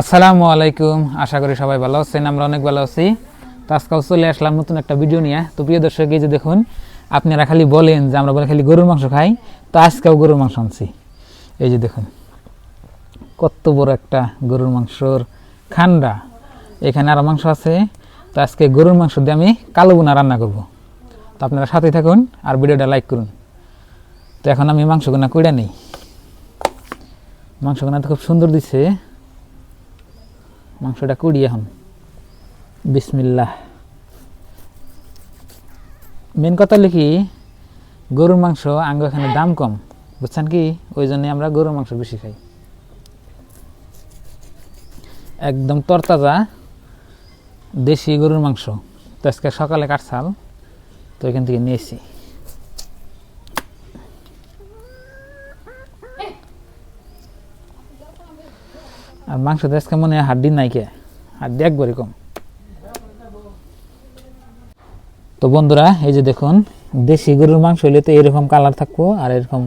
আসসালামু আলাইকুম। আশা করি সবাই ভালো আছেন, আমরা অনেক ভালো আছি। তো আজকাল চলে আসলাম নতুন একটা ভিডিও নিয়ে। তো প্রিয় দর্শক, এই যে দেখুন, আপনারা খালি বলেন যে আমরা বলে খালি গরুর মাংস খাই। তো আজকেও গরুর মাংস আনছি। এই যে দেখুন, কত বড় একটা গরুর মাংসর খান্ডা। এখানে আরও মাংস আছে। তো আজকে গরুর মাংস দিয়ে আমি কালো বোনা রান্না করব। তো আপনারা সাথে থাকুন আর ভিডিওটা লাইক করুন। তো এখন আমি মাংসগুনা কইরা নেই। মাংসগুনা তো খুব সুন্দর দিচ্ছে মাংসটা কুড়ি এখন বিসমিল্লাহ। মেন কথা লিখি গরুর মাংস আঙ্গ এখানে দাম কম, বুঝছেন কি? ওই জন্য আমরা গরুর মাংস বেশি খাই। একদম তরতাজা দেশি গরুর মাংস। তো আজকে সকালে কাটছাল, তো এখান থেকে নিয়েছি আর মাংস আজকে মনে হয় হাড্ডি নাই কে? হাড্ডি একবারই কম। তো বন্ধুরা, এই যে দেখুন, দেশি গরুর মাংস হইলে তো এরকম কালার থাকব আর এরকম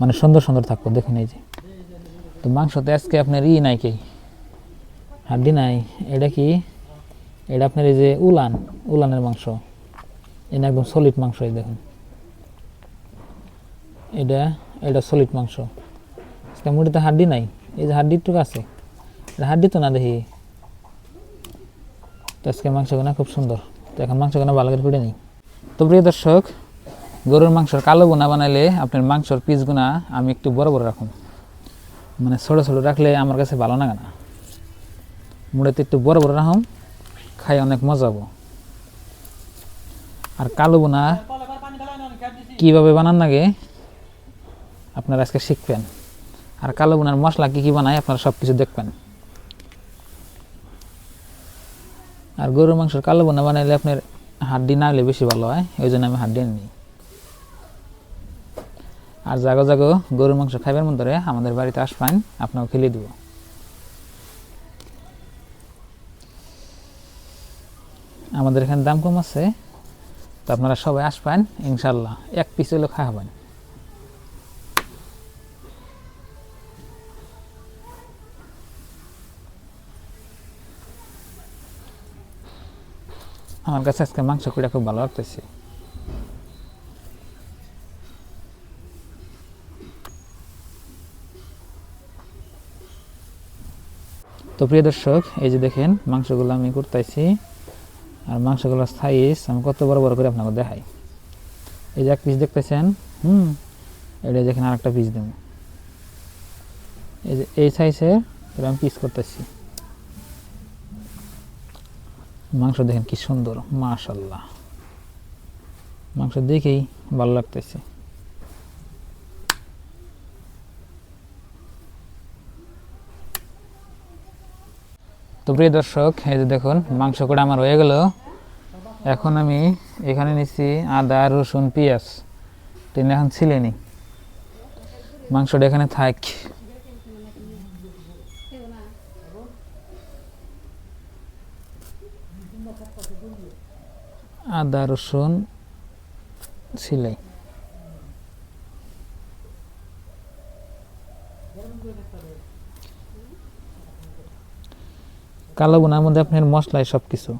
মানে সুন্দর সুন্দর থাকব। দেখুন এই যে। তো মাংস তো আজকে আপনার ই নাই কি? হাড্ডি নাই। এটা কি? এটা আপনার এই যে উলান, উলানের মাংস। এটা একদম সলিড মাংস এই দেখুন। এটা এটা সলিড মাংস। আজকে মুড়িতে হাড্ডি নাই। এই যে হাড্ডির টুক আছে হাড্ডি তো না দেখি। তো আজকে মাংসগুলো খুব সুন্দর। তো এখন মাংসগুলো ভালো করে ফুটে নেই। তো প্রিয় দর্শক, গরুর মাংসর কালো বোনা বানাইলে আপনার মাংসর পিসগুনা আমি একটু বড় বড় রাখুন। মানে ছোটো ছোটো রাখলে আমার কাছে ভালো লাগে না। মুড়েতে একটু বড় বড় রাখুন, খাই অনেক মজা হব। আর কালো বোনা কীভাবে বানান লাগে আপনারা আজকে শিখবেন। আর কালো বোনার মশলা কী কী বানায় আপনারা সব কিছু দেখবেন। আর গরুর মাংসের কালো বোনা বানাইলে আপনার হাড্ডি না হলে বেশি ভালো হয়, ওই জন্য আমি হাড্ডি নিই আর জাগো জাগো, গরুর মাংস খাইবার ধরে আমাদের বাড়িতে আসবেন, আপনাকে খেলিয়ে দিব। আমাদের এখানে দাম কম আছে, তো আপনারা সবাই আসবেন, ইনশাল্লাহ, এক পিস হলেও খাওয়াবেন আমার কাছে আজকে মাংস কুড়া খুব ভালো লাগতেছে। তো প্রিয় দর্শক, এই যে দেখেন, মাংসগুলো আমি করতেছি আর মাংসগুলোর সাইজ আমি কত বড় বড় করে আপনাকে দেখাই। এই যে এক পিস দেখতেছেন, হুম, এটা দেখেন আর একটা পিস দেবো। এই যে এই সাইজের আমি পিস করতেছি। মাংস দেখেন কি সুন্দর মাশাল্লাহ মাংস দেখেই ভালো লাগতেছে। তো প্রিয় দর্শক, এই যে দেখুন, মাংস করে আমার হয়ে গেল। এখন আমি এখানে নিচ্ছি আদা, রসুন, পেঁয়াজ। তিনি এখন ছিলে নি। মাংসটা এখানে থাক। আদা, রসুন সিলাই কালো বোনার মধ্যে আপনার মশলাই সব কিছু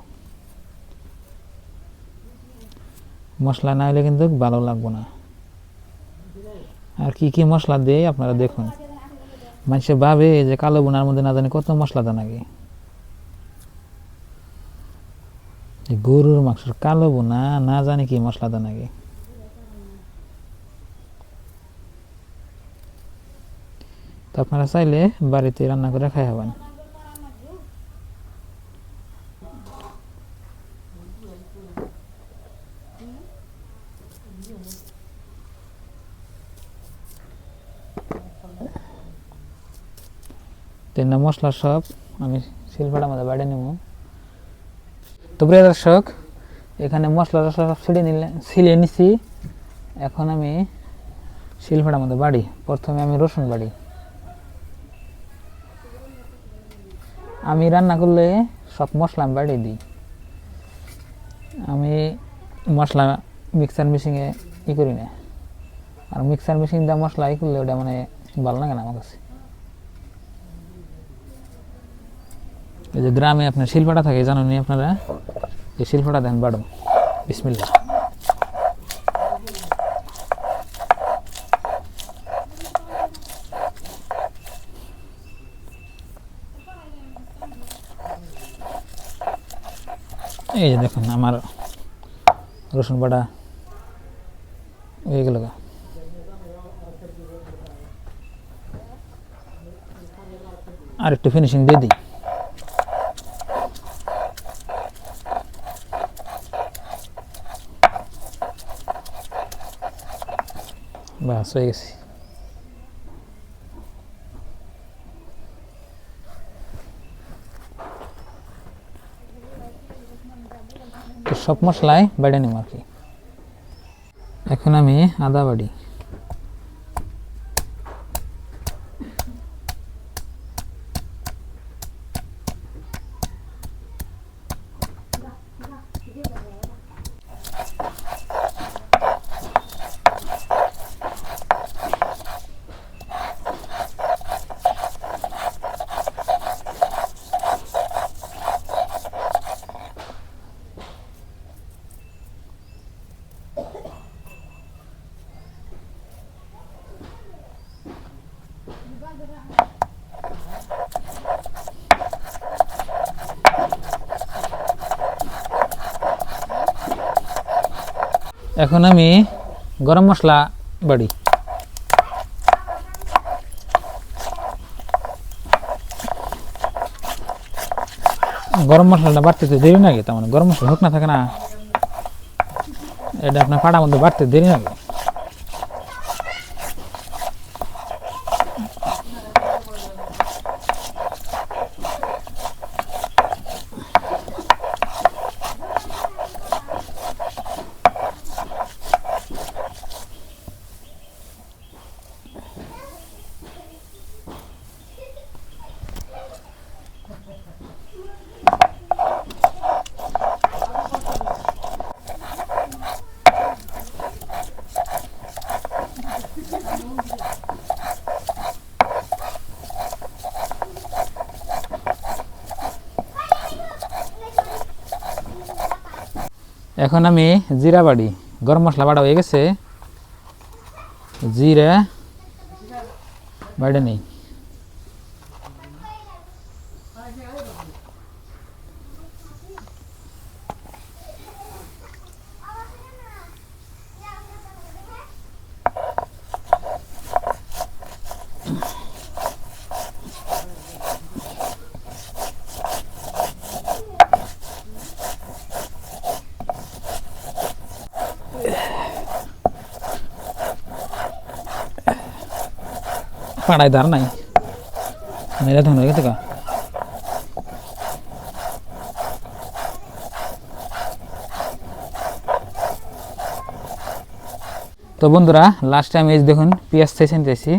মশলা না হলে কিন্তু ভালো লাগবো না। আর কি কি মশলা দেয় আপনারা দেখুন। মানুষে ভাবে যে কালো বোনার মধ্যে না জানি কত মশলা দেন আগে এই গরুর মাংসের কালো বোনা, না জানি কি মশলা আগে তো আপনারা চাইলে বাড়িতে রান্না করে খাই হবেন। তিন মশলা সব আমি শিলফাটা মধ্যে বাড়ি নেব। তো প্রিয় দর্শক, এখানে মশলা টশলা সব ছিঁড়ে নিলে ছিলে নিছি। এখন আমি শিলফাটার মধ্যে বাড়ি। প্রথমে আমি রসুন বাড়ি। আমি রান্না করলে সব মশলা আমি বাড়িয়ে দিই। আমি মশলা মিক্সার মেশিনে ই করি না। আর মিক্সার মেশিন দিয়ে মশলা ই করলে ওটা মানে ভালো লাগে না আমার কাছে। এই যে গ্রামে আপনার শিল্পটা থাকে জানো নি আপনারা? এই শিল্পটা দেন বাড়ো। বিসমিল্লা এই যে দেখুন, আমার রসুন বাটা হয়ে গেল আর একটু ফিনিশিং দিয়ে দিই। বাস হয়ে গেছি সব মশলায় বেড়ে নিব আর কি এখন আমি আদা বাড়ি। এখন আমি গরম মশলা বাড়ি। গরম মশলাটা বাড়তে তো দেরি লাগে তার মানে গরম মশলা হোক না থাকে না, এটা আপনার পাড়ার মধ্যে বাড়তে দেরি লাগে এখন আমি জিরা বাড়ি গরম মশলা বাড়া হয়ে গেছে। জিরা বাড়ি নেই। পাড়ায় ধার নাই। মেরে ধান হয়ে গেছে কা তো বন্ধুরা লাস্ট টাইম এই দেখুন, পেঁয়াজ চাইছেন চাইছি।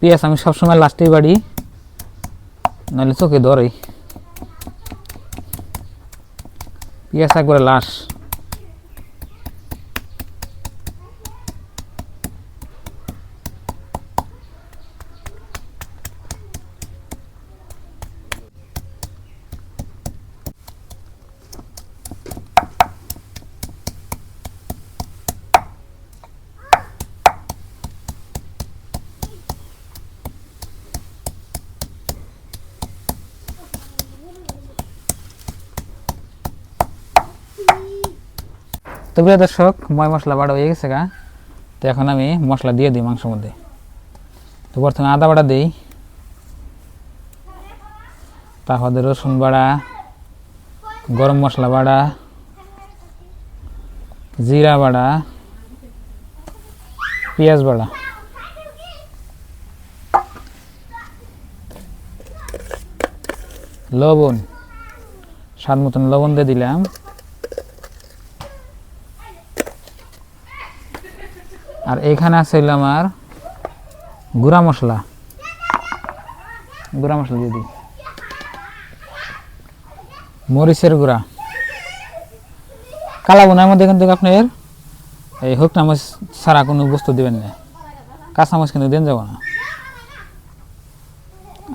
পেঁয়াজ আমি সবসময় লাস্টেই বাড়ি। নাহলে চোখে ধরে পেঁয়াজ একবারে লাশ তো প্রিয় দর্শক, ময় মশলা বাড়া হয়ে গেছে গা। তো এখন আমি মশলা দিয়ে দিই মাংসের মধ্যে। তো প্রথমে আদা বাটা দিই। তারপরে রসুন বাড়া, গরম মশলা বাড়া, জিরা বাড়া, পেঁয়াজ বাড়া। লবণ, স্বাদ মতন লবণ দিয়ে দিলাম। আর এখানে আছে হইল আমার গুঁড়া মশলা। গুঁড়া মশলা দিয়ে দিই। মরিচের গুঁড়া। কালা বোনার মধ্যে কিন্তু আপনার এই হোক চামচ ছাড়া কোনো বস্তু দিবেন না। কাঁচা চামচ কিন্তু দেন যাব না।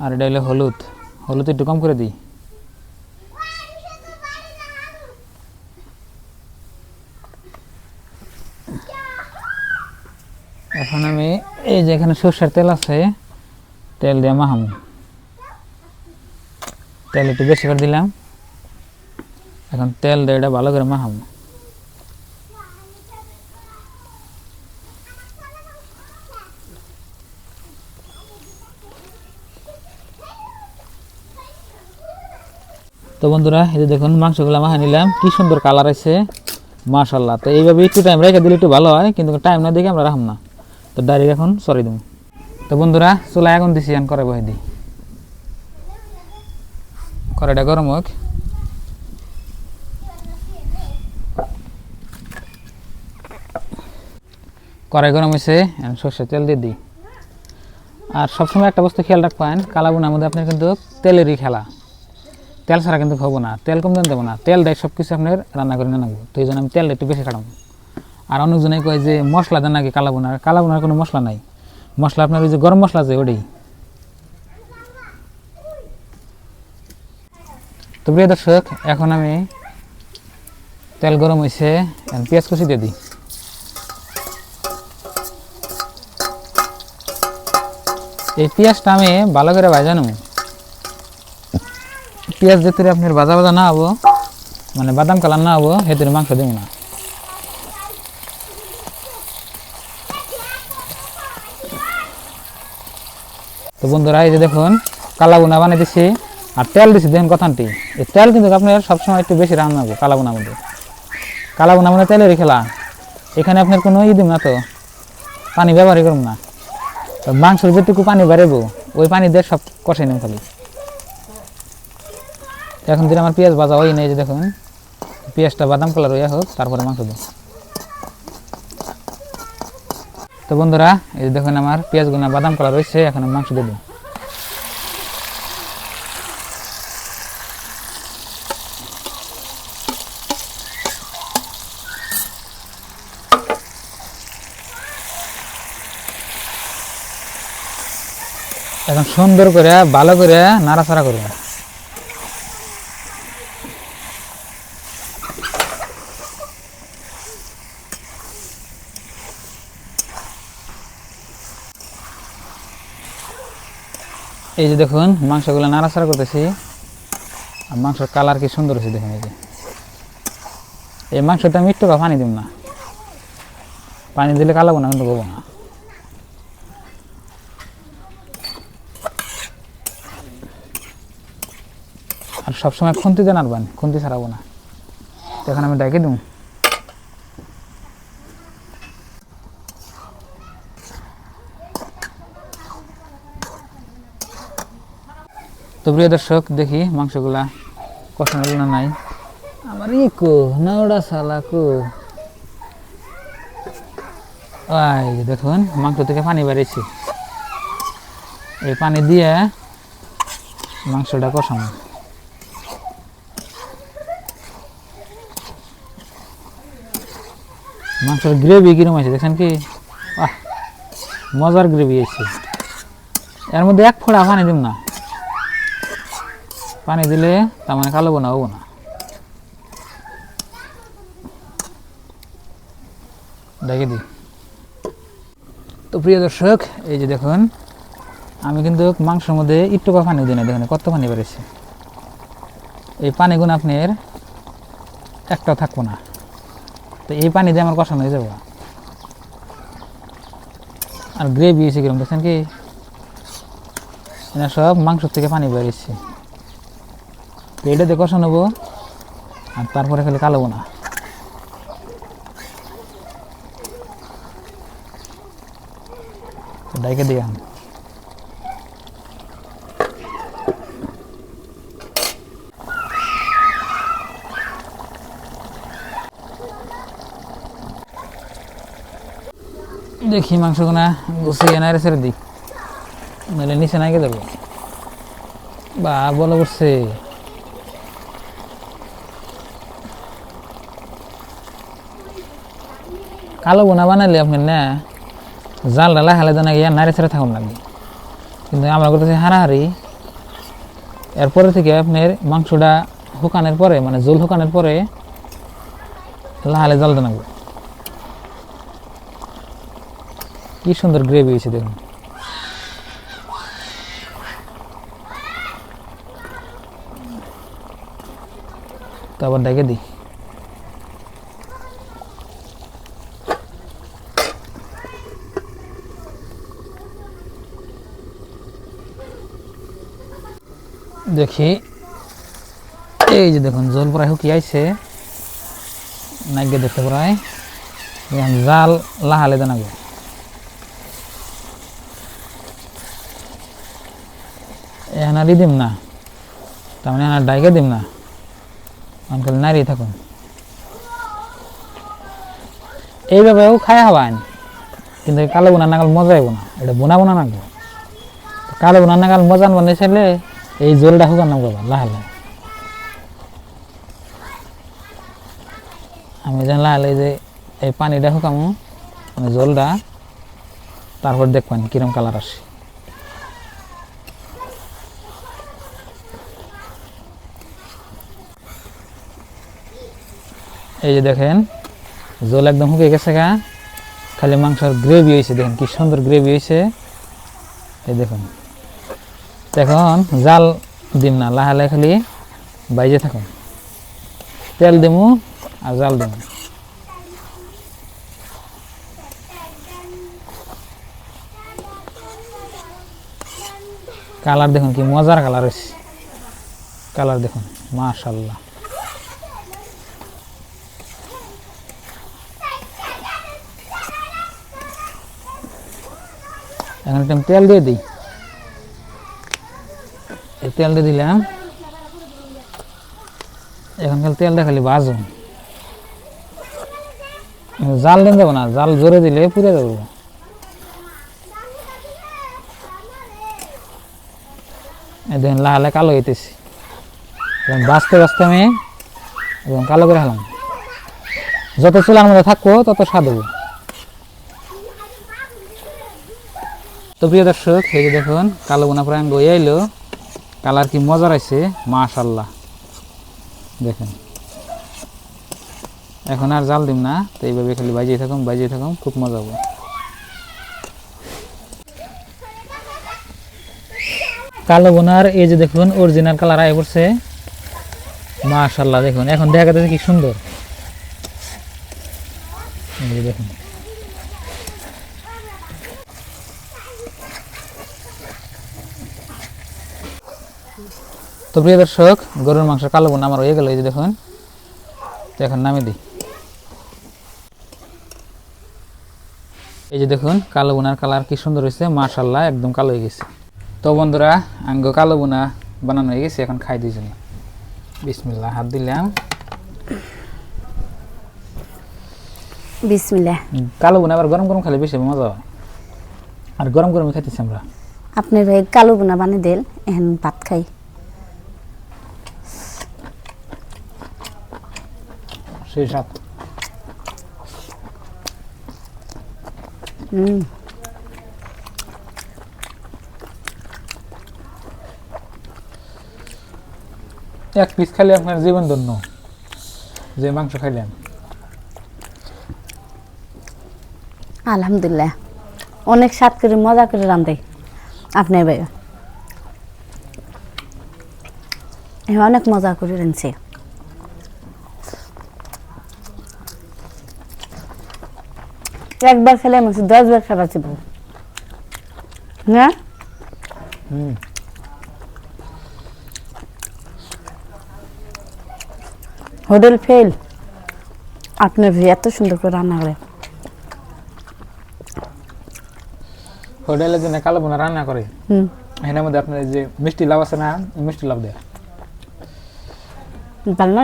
আর এটা হলো হলুদ। হলুদ একটু কম করে দিই এখন আমি এই যে এখানে সর্ষের তেল আছে, তেল দিয়ে মাহাম তেল একটু বেশি করে দিলাম। এখন তেল দিয়ে এটা ভালো করে মাহাম তো বন্ধুরা, এই যে দেখুন মাংসগুলো মাখা নিলাম। কি সুন্দর কালার আছে মাশাল্লাহ তো এইভাবে একটু টাইম রেখে দিলে একটু ভালো হয়, কিন্তু টাইম না দেখে আমরা রাখলাম না। তো ডাইরেক্ট এখন সরাই দেবো। তো বন্ধুরা, চুলা এখন দিছি, এখন করে বহে দিই। কড়াইটা গরম হোক। কড়াই গরম হয়েছে সর্ষের তেল দিয়ে দিই। আর সবসময় একটা বস্তু খেয়াল রাখবেন কালাবুনার মধ্যে আপনার কিন্তু তেলেরই খেলা। তেল ছাড়া কিন্তু খাব না, তেল কম দেন দেবো না। তেল দেয় সব কিছু আপনার রান্না করে না তো এই জন্য আমি তেল একটু বেশি খাটাবো। আর অনেকজনে কয় যে মশলা দেন নাকি কালা বোনার কালা বোনার কোনো মশলা নাই। মশলা আপনার ওই যে গরম মশলা আছে ওটাই। তো প্রিয় দর্শক, এখন আমি তেল গরম হয়েছে পেঁয়াজ কুচি দিয়ে দিই। এই পেঁয়াজটা আমি ভালো করে ভাজানো পেঁয়াজ যেতে আপনার ভাজা ভাজা না হব মানে বাদাম কালার না হব হেতুরে মাংস দেবো না। তো বন্ধুরা, এই যে দেখুন কালা বোনা বানিয়ে দিচ্ছি আর তেল দিচ্ছি দেখুন কথানটি। এই তেল কিন্তু আপনার সবসময় একটু বেশি রান্না হবে কালা বোনার মধ্যে। কালা বোনা মানে তেলেরই খেলা। এখানে আপনার কোনো ই দিব না তো, পানি ব্যবহারই করুন না। তো মাংসের যেটুকু পানি বাড়াবো, ওই পানি দিয়ে সব কষাই নেব খালি। এখন দিন আমার পেঁয়াজ ভাজা হয় নেই যে দেখুন, পেঁয়াজটা বাদাম কালার হইয়া হোক, তারপরে মাংস দিন তো বন্ধুরা, এই যে দেখুন আমার পেঁয়াজগুলো বাদাম কালার রয়েছে, এখন মাংস দিই। এখন সুন্দর করে, ভালো করে নাড়াচাড়া করবে। এই যে দেখুন, মাংসগুলো নাড়াচাড়া করতেছি। আর মাংসের কালার কি সুন্দর হয়েছে দেখুন এই যে। এই মাংসটা আমি একটু পানি দিব না। পানি দিলে কালাবো না কিন্তু বলব না। আর সবসময় খুন্তিতে নাড়বেন, খুন্তি ছাড়াবো না। এখন আমি ডাকে দেবো তো প্রিয় দর্শক দেখি মাংসগুলা কষানো না নাই? আমার ই কো নাওড়া সালা কো। আই দেখুন মাংস থেকে পানি বেরিয়েছে। এই পানি দিয়ে মাংসটা কষানো মাংসের গ্রেভি কিরম আছে দেখছেন কি? আহ মজার গ্রেভি আছে এর মধ্যে এক ফোঁড়া পানি দিব না। পানি দিলে তার মানে কালো বোনা হব না। দেখে দিই। তো প্রিয় দর্শক, এই যে দেখুন, আমি কিন্তু মাংসের মধ্যে একটু পানি দিই না, দেখুন কত পানি বেড়েছে। এই পানিগুলো আপনার একটাও থাকব না। তো এই পানি দিয়ে আমার কষানো হয়ে যাব। আর গ্রেভি এসে কিরম দেখছেন কি? সব মাংস থেকে পানি বেরিয়েছে এটা দিয়ে কষা নেব। আর তারপরে খালি কালোবো না। ডাইকে দিয়ে আন। দেখি মাংসগুনা গুছিয়ে না ছেড়ে দিই। নাহলে নিচে নাইকে দেবো বা বলো করছে কালো বোনা বানালে আপনার না, জাল ডালা হালে জানা গিয়া নাড়ে ছেড়ে থাকুন লাগবে। কিন্তু আমরা করতেছি হারাহারি। এরপরে থেকে আপনার মাংসটা শুকানোর পরে মানে জল শুকানোর পরে লাহালে জাল দেন কি সুন্দর গ্রেভি হয়েছে দেখুন। তারপর ডেকে দিই। দেখি। এই যে দেখুন, জল প্রায় শুকিয়ে আইছে। নাইগে দেখতে প্রায়। জাল লাহালে দেনাগো এখন আর ই দিম না। তার মানে এখন ডাইকে দিম না। আনকাল নাড়িয়ে থাকুন। এইভাবেও খাই হবান কিন্তু কালো বোনা নাগাল মজা হইব না। এটা বোনা বোনা নাগবো কালো বোনা নাগাল মজা আনবান চাইলে এই জলটা শুকান নামবো লাহে লাহে। আমি যেন লাহে যে এই পানিটা শুকামো মানে জলটা, তারপর দেখবেন কিরম কালার আসে। এই যে দেখেন, জল একদম শুকিয়ে গেছে গা। খালি মাংসের গ্রেভি হয়েছে দেখেন কি সুন্দর গ্রেভি হয়েছে এই দেখুন। এখন জাল দিম না, লাহে লাহে খালি বাইজে থাকুন। তেল দিমু আর জাল দিমু। কালার দেখুন কি মজার কালার হয়েছে। কালার দেখুন, মাশাল্লাহ। এখন তেল দিয়ে দিই। তেল দিয়ে দিলাম। এখন খালি তেলটা খালি ভাজুন জাল দিন যাব না, জাল জোরে দিলে পুড়ে যাব। দেখুন লাহালে কালো হইতেছি। এবং বাঁচতে বাঁচতে আমি এবং কালো করে হলাম যত চুলার মধ্যে থাকব, তত স্বাদ হবে। তো প্রিয় দর্শক, এই যে দেখুন, কালো বোনা প্রায় গই আইলো। কালার কি মজার আছে? মাশাল্লাহ দেখেন। এখন আর জাল দিম না, তো এইভাবে খালি বাজিয়ে থাকুন বাজিয়ে থাকুন খুব মজা হবে। কালো বোনার, এই যে দেখুন অরিজিনাল কালার আয় পড়ছে। মাশাল্লাহ দেখুন, এখন দেখা যাচ্ছে কি সুন্দর। এই দেখুন। তো প্রিয় দর্শক গরুর মাংস কালো বোনা আমার হয়ে গেল এই যে দেখুন। তো এখন নামে দিই। এই যে দেখুন কালো বোনার কালার কি সুন্দর হয়েছে মাশাল্লাহ একদম কালো হয়ে গেছে। তো বন্ধুরা আঙ্গ কালো বোনা বানানো হয়ে গেছে এখন খাই দিয়েছেন বিসমিল্লাহ হাত দিলাম। বিসমিল্লাহ। হুম, কালো বোনা আবার গরম গরম খালে বেশি মজা হয়। আর গরম গরমই খাইতেছি আমরা। আপনার ভাই কালো বোনা বানিয়ে দেন এখন ভাত খাই। সেই হুম। এক পিস খাইলে আপনার জীবন ধন্য। যে মাংস খাইলেন। আলহামদুলিল্লাহ। অনেক স্বাদ করে মজা করে রান্ধে। আপনার ভাই। অনেক মজা করে রাঁধছে। একবার খেলে মানুষ দশ বার খাবার ছিল না? হুম। Hotel fail. আপনার এত সুন্দর করে রান্না করে। হোটেলে যে কালো বোনা রান্না করে মধ্যে আপনার যে মিষ্টি লাভ আছে না মিষ্টি লাভ দেয়। ভালো না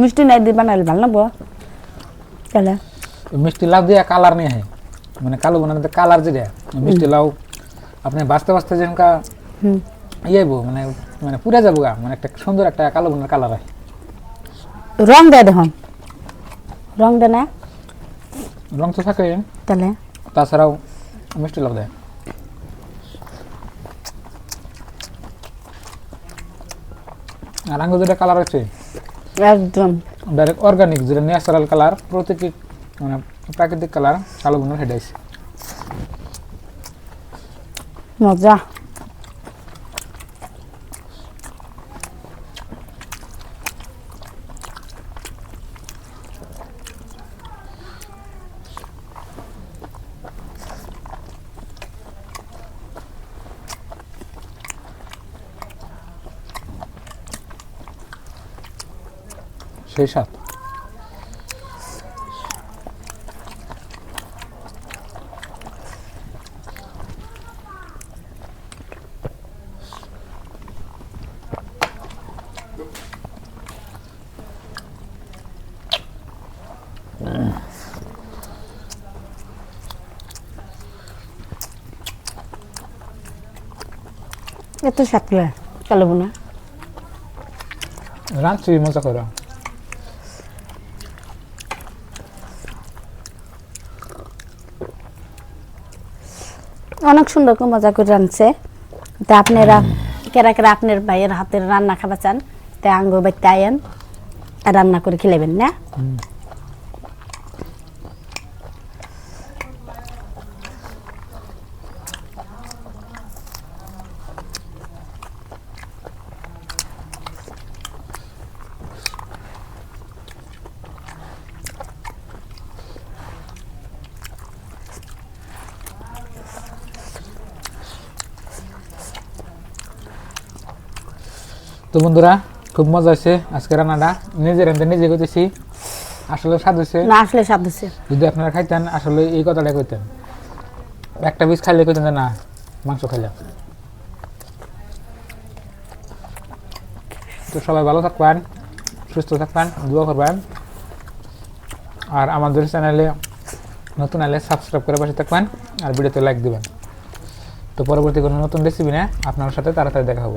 মিষ্টি নাই দিয়ে বানালে ভালো না বো তাহলে মিষ্টি লাউ দিয়ে কালার নিয়ে হয় মানে কালো বোনাতে কালার যেটা মিষ্টি লাউ আপনি বাঁচতে বাঁচতে যেন কা হুম ইয়েবো মানে মানে পুরে যাব গা। মানে একটা সুন্দর একটা কালো বোনার কালার হয়। রং দেয় দেখুন। রং দেয় না? রং তো থাকে। তাহলে? তাছাড়াও মিষ্টি লাভ দেয়। আর আঙ্গুর যেটা কালার আছে একদম। ডাইরেক্ট অর্গানিক যেটা ন্যাচারাল কালার প্রতিটি মানে প্রাকৃতিক কালার কালো গুণের হেডাইছে। মজা। সেই সাত এত সাকলে কালো বোনা। রাঁধছি মজা করে। অনেক সুন্দর করে মজা করে রাঁধছে। তা আপনারা কেরা কেরা আপনার ভাইয়ের হাতের রান্না খাবার চান, তা আঙ্গ বাইতে আয়েন রান্না করে খেলেবেন, না? তো বন্ধুরা খুব মজা হয়েছে আজকে রান্নাটা। নিজের রান্না নিজে করতেছি। আসলে স্বাদ হয়েছে। না আসলে স্বাদ হচ্ছে যদি আপনারা খাইতেন আসলে এই কথাটা কইতেন। একটা পিস খাইলে কইতেন না মাংস খাইলাম। তো সবাই ভালো থাকবেন সুস্থ থাকবেন দোয়া করবেন। আর আমাদের চ্যানেলে নতুন আলে সাবস্ক্রাইব করে পাশে থাকবেন আর ভিডিওতে লাইক দিবেন। তো পরবর্তী কোনো নতুন রেসিপি নিয়ে আপনার সাথে তাড়াতাড়ি দেখা হব।